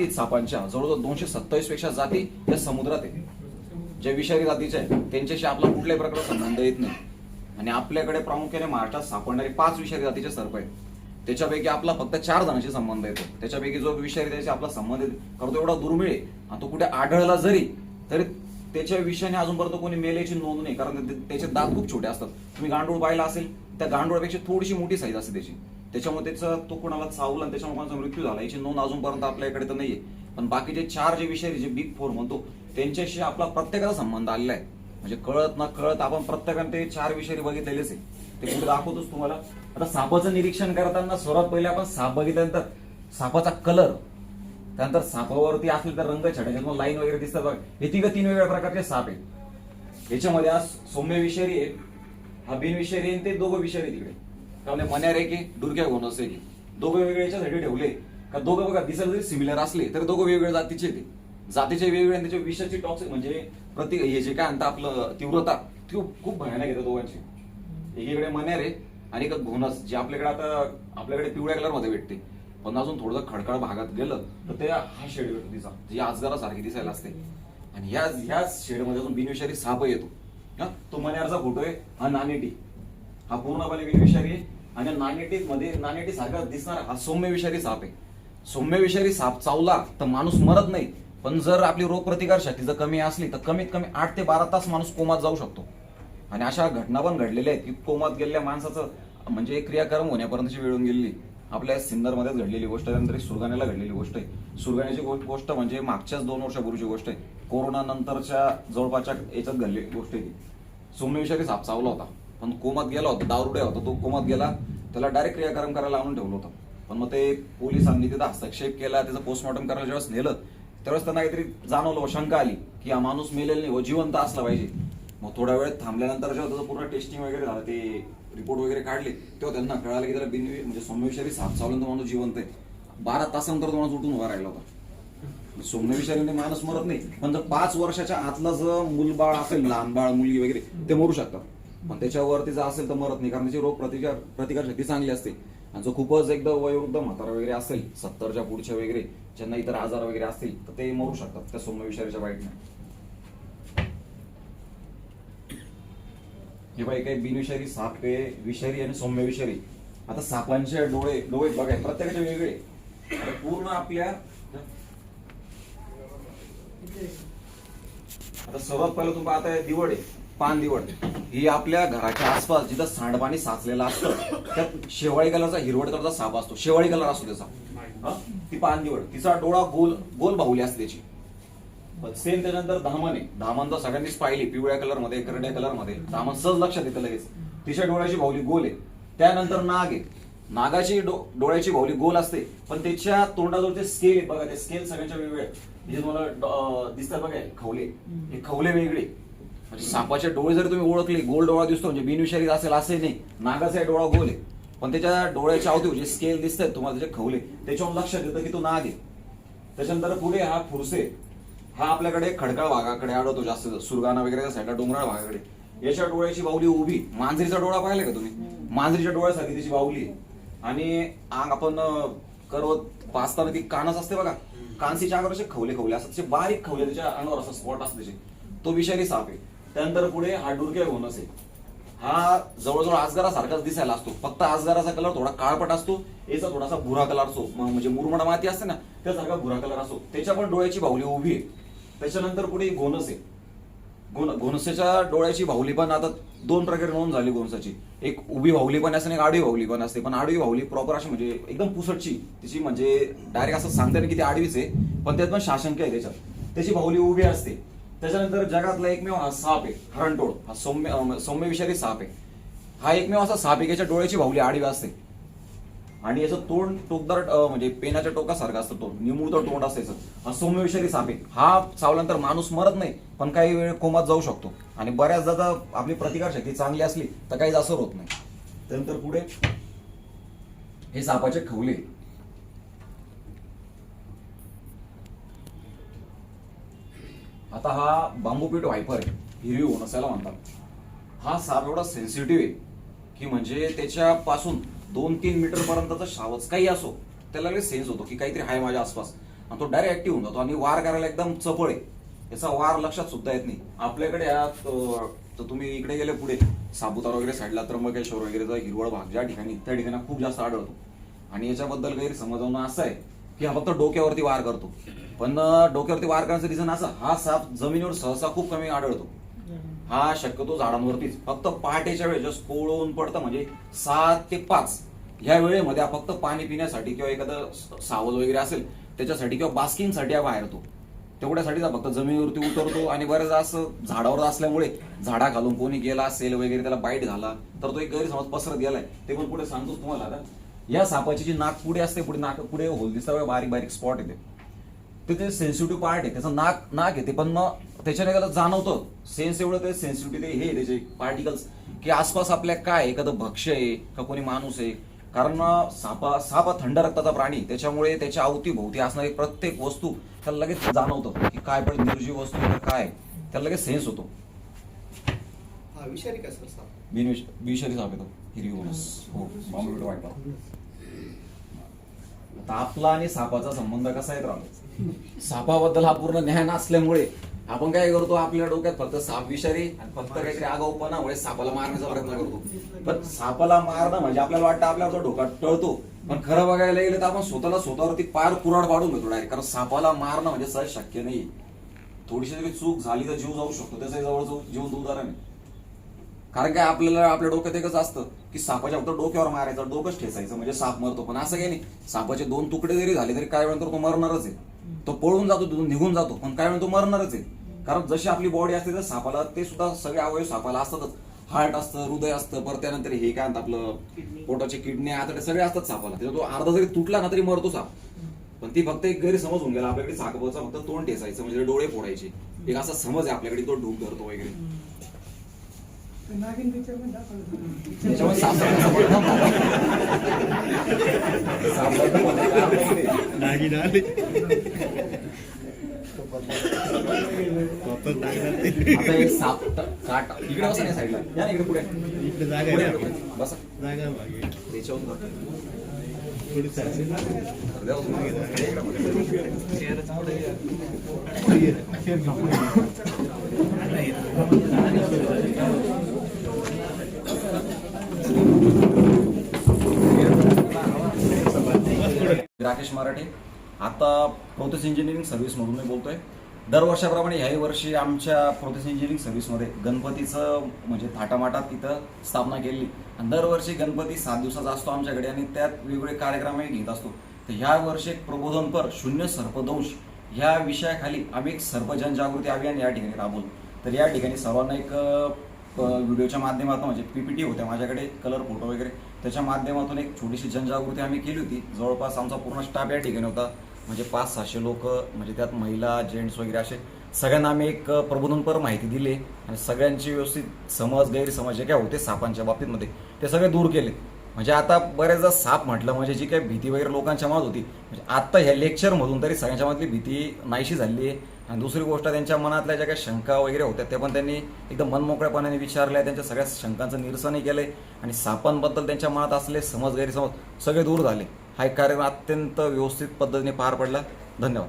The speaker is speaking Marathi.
जाती सापांच्या जवळजवळ दोनशे सत्तावीसपेक्षा जाती या समुद्रात आहे ज्या विषारी जातीच्या आहेत त्यांच्याशी आपला कुठल्याही प्रकारचा संबंध येत नाही. आणि आपल्याकडे प्रामुख्याने महाराष्ट्रात सापडणारे पाच विषारी जातीचे सर्प आहेत. त्याच्यापैकी आपला फक्त चार जणांशी संबंध येतो. त्याच्यापैकी जो विषारी त्याशी आपला संबंध येतो एवढा दुर्मिळ आहे. आणि तो कुठे आढळला जरी तरी त्याच्या विषयाने अजूनपर्यंत कोणी मेल्याची नोंद नाही कारण त्याचे दात खूप छोटे असतात. तुम्ही गांडूळ पाहिला असेल त्या गांडूळापेक्षा थोडीशी मोठी साईज असते त्याची. त्याच्यामुळे त्याचा तो कोणाला चावला आणि त्याच्यामुळे कोणाचा मृत्यू झाला. याची नोंद अजूनपर्यंत आपल्याकडे तर नाहीये. पण बाकीचे चार जे विषारी जे बिग फोर म्हणतो त्यांच्याशी आपला प्रत्येकाचा संबंध आलेला आहे. म्हणजे कळत ना कळत आपण प्रत्येकाने ते चार विषारी बघितलेलेच आहे. ते कुठे दाखवतोच तुम्हाला. आता सापाचं निरीक्षण करताना सर्वात पहिले आपण साप बघितल्यानंतर सापाचा कलर त्यानंतर सापावरती असले तर रंग छटायचे. मग लाईन वगैरे दिसतात बघा. हे तिघं तीन वेगळ्या प्रकारचे साप आहेत. याच्यामध्ये आज सौम्य विषारी आहे हा बिनविषारी आहे आणि ते दोघं विषारी तिकडे त्यामुळे मन्यार आहे की डुरक्या घोणस आहे की. दोघं वेगवेगळ्या याच्यासाठी ठेवले. का दोघं बघा दिसायला जरी सिमिलर असले तर दोघं वेगवेगळ्या जातीचे ते. जातीचे वेगवेगळे त्याच्या विषाची टॉक्सिक म्हणजे प्रति हे जे काय म्हणतात आपलं तीव्रता ती खूप- भयानक येते दोघांची. एकीकडे मन्यार आहे आणि एक घोणस जे आपल्याकडे आता आपल्याकडे पिवळ्या कलरमध्ये भेटते. पण अजून थोडंसं खडखड भागात गेलं तर ते हा शेड दिसा. तिचा जी आजगारासारखी दिसायला असते. आणि या ह्याच शेडमध्ये अजून बिनविषारी साप येतो. हा तो मन्यारचा फोटो आहे हा नानेटी. हा पूर्णपणे बिनविषारी आहे. आणि नानेटी मध्ये नानेटी सारखा दिसणारा हा सौम्य विषारी साप आहे. सौम्य विषारी साप चावला तर माणूस मरत नाही. पण जर आपली रोगप्रतिकार शक्ती जर कमी असली तर कमीत कमी आठ ते बारा तास माणूस कोमात जाऊ शकतो. आणि अशा घटना पण घडलेल्या आहेत की कोमात गेलेल्या माणसाचं म्हणजे एक क्रियाक्रम होण्यापर्यंतची वेळ गेलेली. आपल्या सिन्नरमध्येच घडलेली गोष्ट आहे त्यानंतर सुरगाण्याला घडलेली गोष्ट आहे. सुरगाण्याची गोष्ट म्हणजे मागच्याच दोन वर्षापूर्वीची गोष्ट आहे. कोरोना नंतरच्या जवळपासच्या याच्यात घडलेली गोष्ट आहे ती. सौम्यविषारी साप चावला होता. पण कोमात गेला होता दारुड्या होता तो कोमात गेला त्याला डायरेक्ट क्रियाकर्म करायला आणून ठेवलं होतं. पण मग ते पोलिसांनी तिथं हस्तक्षेप केला त्याचं पोस्टमॉर्टम करायला ज्यावेळेस नेलं त्यावेळेस त्यांना काहीतरी जाणवलं व शंका आली की हा माणूस मेलेला नाही व जिवंत असला पाहिजे. मग थोड्या वेळ थांबल्यानंतर जेव्हा त्याचं पूर्ण टेस्टिंग वगैरे झालं ते रिपोर्ट वगैरे काढले तेव्हा त्यांना कळालं की त्याला बिन म्हणजे सौम्यविषारी साप चावल्यानंतर माणूस जिवंत आहे. बारा तासानंतर तो माणूस उठून उभा राहिला होता. सौम्यविषारीने म्हणजे माणूस मरत नाही पण जर पाच वर्षाच्या आतला जर मूलबाळ असेल लहान बाळ मुलगी वगैरे ते मरू शकतात. पण त्याच्यावरती जर असेल तर मरत नाही. कारण त्याची रोग प्रतिकार प्रतिकार शक्ती चांगली असते. आणि जो खूपच एकदा वयोवृद्ध म्हातारा वगैरे असेल सत्तरच्या पुढच्या वगैरे ज्यांना इतर आजार वगैरे असतील तर ते मरू शकतात. त्या सौम्यविषारीच्या वाईटने हे बाई काही बिनविषारी साप आहे विषारी आणि सौम्य विषारी. आता सापांचे डोळे डोळे बघा प्रत्येकाचे वेगळे पूर्ण आपल्या आता सर्वात पहिलं तुम्ही आता दिवड आहे पान दिवड ही आपल्या घराच्या आसपास जिथं सांडपाणी साचलेलं असतं त्यात शेवाळी कलरचा हिरवड कलरचा साप असतो. शेवाळी कलर असतो त्याचा. हा? ती पान दिवड तिचा डोळा गोल गोल बाहुली असते त्याची. पण सेम त्यानंतर धामण. आहे धामण तर सगळ्यांनीच पाहिली पिवळ्या कलरमध्ये करड्या कलरमध्ये धामण सहज लक्षात येतं लगेच. तिच्या डोळ्याची बाहुली गोल आहे. त्यानंतर नाग आहे. नागाची डो- डोळ्याची बाहुली गोल असते. पण त्याच्या तोंडाजवळ ते स्केल आहे बघा. ते स्केल सगळ्यांच्या वेगळे म्हणजे तुम्हाला ड- अं, दिसतात बघा हे खवले. हे खवले वेगळे. म्हणजे सापाचे डोळे जर तुम्ही ओळखले गोल डोळा दिसतो म्हणजे बिनविषारी असेल असे नाही. नागाचा डोळा गोल आहे. पण त्याच्या डोळ्याच्या अवती जे स्केल दिसत तुम्हाला त्याचे खवले. त्याच्यावर लक्षात येतं की तो नाग आहे. त्याच्यानंतर पुढे हा फुरसे. हा आपल्याकडे खडकाळ भागाकडे आढळतो जास्त सुरगाणा वगैरे साईडला डोंगराळ भागाकडे. याच्या डोळ्याची बाहुली उभी. मांजरीचा डोळा पाहिला का तुम्ही? मांजरीच्या डोळ्यासारखी त्याची बाहुली आणि आग आपण करवत पाचताना ती कानच असते बघा. कानसीच्या अंगावर असे खवले खवले असतात बारीक खवले त्याच्या अंगावर असा स्पॉट असते त्याचे. तो विषारी साप आहे. त्यानंतर पुढे हा डुरके घोणस आहे हा जवळजवळ आजगारासारखाच दिसायला असतो. फक्त आजगाराचा कलर थोडा काळपट असतो. याचा थोडासा भुरा कलर असतो म्हणजे मुरमड माती असते ना त्यासारखा भुरा कलर असतो त्याच्या पण डोळ्याची बाहुली उभी आहे. त्याच्यानंतर पुढे घोणस आहे घोण घोणसेच्या डोळ्याची बाहुली पण आता दोन प्रकारे नोंद झाली घोणसाची एक उभी बाहुली पण असते आणि एक आडवी बाहुली पण असते. पण आडवी बाहुली प्रॉपर अशी म्हणजे एकदम पुसटची. तिची म्हणजे डायरेक्ट असं सांगता ना की ती आडवीच आहे. पण त्यात पण शासंक आहे त्याच्यात. त्याची बाहुली उभी असते. त्याच्यानंतर जगातला एकमेव हा साप आहे हरणटोळ. हा सौम्य सौम्य विषारी साप आहे. हा एकमेव असा साप आहे याच्या डोळ्याची भावली आडवी असते. आणि याचं तोंड टोकदार म्हणजे पेनाच्या टोकासारखं असतं तोंड निमुळतं तोंड असायचं हा सौम्य विषारी साप आहे. हा चावल्यानंतर माणूस मरत नाही पण काही वेळ कोमात जाऊ शकतो. आणि बऱ्याचदा जर आपली प्रतिकार शक्ती चांगली असली तर काही जास्त होत नाही. त्यानंतर पुढे हे सापाचे खवले. आता हा बांबूपीठ वायपर आहे हिरवी ओनसाला म्हणतात. हा साप एवढा सेन्सिटिव्ह आहे की म्हणजे त्याच्यापासून दोन तीन मीटरपर्यंतचा शावच काही असो त्याला लगेच सेन्स होतो की काहीतरी आहे माझ्या आसपास. आणि तो डायरेक्ट ऍक्टिव्ह होऊन जातो आणि वार करायला एकदम चपळ आहे. याचा वार लक्षात सुद्धा येत नाही. आपल्याकडे यात तर तुम्ही इकडे गेले पुढे सापुतारा वगैरे साईडला त्र्यंबकेश्वर वगैरेचा हिरवळ भाग ज्या ठिकाणी त्या ठिकाणी खूप जास्त आढळतो. आणि याच्याबद्दल गैरसमजवणं असं आहे की हा फक्त डोक्यावरती वार करतो. पण डोक्यावरती वार करण्याचं रिझन असं हा साप जमिनीवर सहसा खूप कमी आढळतो. हा शक्यतो झाडांवरतीच. फक्त पहाटेच्या वेळेस जस्ट कोवळं पडतं म्हणजे सात ते पाच. ह्या वेळेमध्ये हा फक्त पाणी पिण्यासाठी किंवा एखादं स- सावध वगैरे असेल त्याच्यासाठी किंवा बास्किंगसाठी हा बाहेर येतो. तेवढ्यासाठी हा फक्त जमिनीवरती उतरतो आणि बरेच असं झाडावर असल्यामुळे झाडा घालून कोणी गेला असेल वगैरे त्याला बाईट झाला तर तो एक गैरसमज पसरत गेलाय. ते पण पुढे सांगतो तुम्हाला आता. या सापाची जी नाक पुढे असते पुढे नाक पुढे होल दिसता बारीक बारीक स्पॉट येते. ते ते सेन्सिटिव्ह पार्ट आहे त्याचं नाक नाक येते पण मग त्याच्याने त्याला जाणवतं. सेन्स एवढं ते सेन्सिटिव्हिटी हे आहे त्याचे पार्टिकल्स की आसपास आपल्या काय? एखादं भक्ष्य आहे का कोणी माणूस आहे? कारण सापा साप हा थंड रक्ताचा प्राणी. त्याच्यामुळे त्याच्या अवतीभोवती असणारी प्रत्येक वस्तू त्याला लगेच जाणवतं की काय पण निर्जीव वस्तू काय. त्याला लगेच सेन्स होतो. हा विषारी का सर बिनविष विषारी साप येतो. हिरवी हो वाईट आता आपला आणि सापाचा संबंध कसा आहे राहतो सापाबद्दल हा पूर्ण ज्ञान असल्यामुळे आपण काय करतो आपल्या डोक्यात फक्त साप विषारी आणि फक्त काहीतरी आगाऊपणामुळे सापाला मारण्याचा प्रयत्न करतो. पण सापाला मारणं म्हणजे आपल्याला वाटतं आपल्याला तो डोका टळतो. पण खरं बघायला गेलं तर आपण स्वतःला स्वतःवरती पार कुराड पाडून घेतो डायरेक्ट कारण सापाला मारणं म्हणजे सहज शक्य नाही. थोडीशी जरी चूक झाली तर जीव जाऊ शकतो. त्याचं जवळचं जीव उदाहरण आहे. कारण काय आपल्याला आपल्या डोक्यात एकच असतं की सापाच्या फक्त डोक्यावर मारायचं डोकंच ठेचायचं म्हणजे साप मरतो. पण असं काही नाही. सापाचे दोन तुकडे जरी झाले तरी काय वेळ तो मरणारच आहे. तो पळून जातो तिथून निघून जातो पण काय वेळ तो मरणारच आहे. कारण जशी आपली बॉडी असते तर सापाला ते सुद्धा सगळे अवयव सापाला असतातच. हार्ट असतं हृदय असतं परत त्यानंतर हे काय म्हणतात आपलं पोटाचे किडनी आतडे सगळे असतात सापाला. त्याचा तो अर्धा जरी तुटला ना तरी मरतो साप. पण ती फक्त एक गैरसमज होऊन गेला. आपल्याकडे सापाचा फक्त तोंड ठेचायचं म्हणजे डोळे फोडायचे. एक असा समज आहे आपल्याकडे तो ढूक धरतो वगैरे. नागिन पिक्चरमध्ये दाखवलं त्याच्यामुळे. नागिन आले वापस लागणार ते. आता साप ट- काट इकडे बसा ना साईडला या ना इकडे पुढे इकडे जागा पुढे आहे या ना. ना. बसा जागा मागे त्याच्यावरून बघा. थोडी. राकेश मराठे. आता प्रोसेस इंजिनिअरिंग सर्व्हिसमधून मी बोलतोय. दरवर्षाप्रमाणे ह्याही वर्षी आमच्या प्रोसेस इंजिनिअरिंग सर्व्हिसमध्ये गणपतीचं म्हणजे थाटामाटात तिथं स्थापना केली आणि दरवर्षी गणपती सात दिवसाचा असतो आमच्याकडे आणि त्यात वेगवेगळे कार्यक्रमही घेत असतो. तर ह्या वर्षी एक प्रबोधनपर शून्य सर्पदंश. ह्या विषयाखाली आम्ही एक सर्प जनजागृती अभियान या ठिकाणी राबवलं. तर या ठिकाणी सर्वांना एक व्हिडिओच्या माध्यमातून म्हणजे पीपीटी होत्या माझ्याकडे कलर फोटो वगैरे. त्याच्या माध्यमातून एक छोटीशी जनजागृती आम्ही केली होती. जवळपास आमचा पूर्ण स्टाफ या ठिकाणी होता. म्हणजे पाच सहाशे लोक म्हणजे त्यात महिला जेंट्स वगैरे असे. सगळ्यांना आम्ही एक प्रबोधनपर माहिती दिली. आणि सगळ्यांची व्यवस्थित समज गैरसमज जे काय होते सापांच्या बाबतीमध्ये ते सगळे दूर केले. म्हणजे आता बरेचदा साप म्हटलं म्हणजे जी काही भीती वगैरे लोकांच्या मनात होती. म्हणजे आत्ता ह्या लेक्चरमधून तरी सगळ्यांच्या मनातली भीती नाहीशी झाली आहे. आणि दुसरी गोष्ट त्यांच्या मनातल्या ज्या काही शंका वगैरे होत्या त्या पण त्यांनी एकदम मनमोकळ्यापणाने विचारल्या. त्यांच्या सगळ्या शंकांचं निरसनही केलं आणि सापांबद्दल त्यांच्या मनात असले समज गैरसमज सगळे दूर झाले. हा एक कार्यक्रम अत्यंत व्यवस्थित पद्धतीने पार पडला. धन्यवाद.